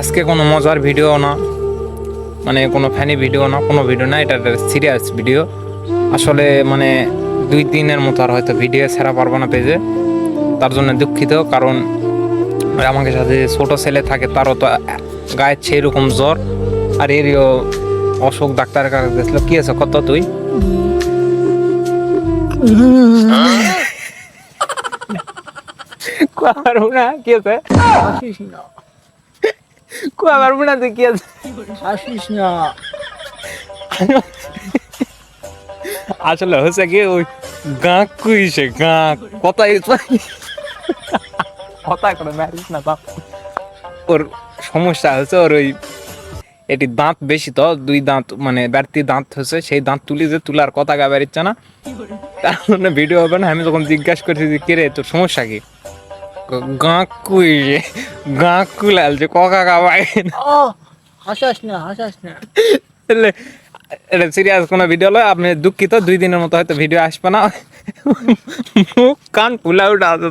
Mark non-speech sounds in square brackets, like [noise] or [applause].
আজকে কোনো মজার ভিডিও না। মানে কোনো ফ্যানি ভিডিও না কোনো ভিডিও না এটা সিরিয়াস ভিডিও আসলে মানে দুই দিনের মতো আর হয়তো ভিডিও ছাড়া পারব না পেজে। তার জন্য দুঃখিত কারণ আমাকে সাথে ছোট ছেলে থাকে তারও তো গায়ের সেই রকম জ্বর আর এরও অসুখ ডাক্তারের কাছে গেছিল। কি আছে কত তুই? [laughs] [laughs] না কি আছে? [laughs] হাসিস না কোয়া পারব না তুই কি আছে হাসিস না। আসলে হচ্ছে কি ওই গাঁক কুইছে গাঁক। কথাই কথা করে মারিস না বাপ। ওর সমস্যা হচ্ছে ওর ওই এটি দাঁত বেশি তো দুই দাঁত মানে ব্যর্থী দাঁত হচ্ছে সেই দাঁত তুলি যে তুলার কথা গা বেরিচ্ছে না। তার জন্য ভিডিও হবে না আমি যখন জিজ্ঞাসা করছি যে কিরে তোর সমস্যা কি? গাঁক কুইছে গাঁকু লালছে ককা গাবাই ও হাসাস না হাসাস না। তাহলে এটা সিরিয়াস কোনো ভিডিও লয়? আপনি দুঃখিত দুই দিনের মতো হয়তো ভিডিও আসবে না। মুখ কান ফুলা উঠা আছে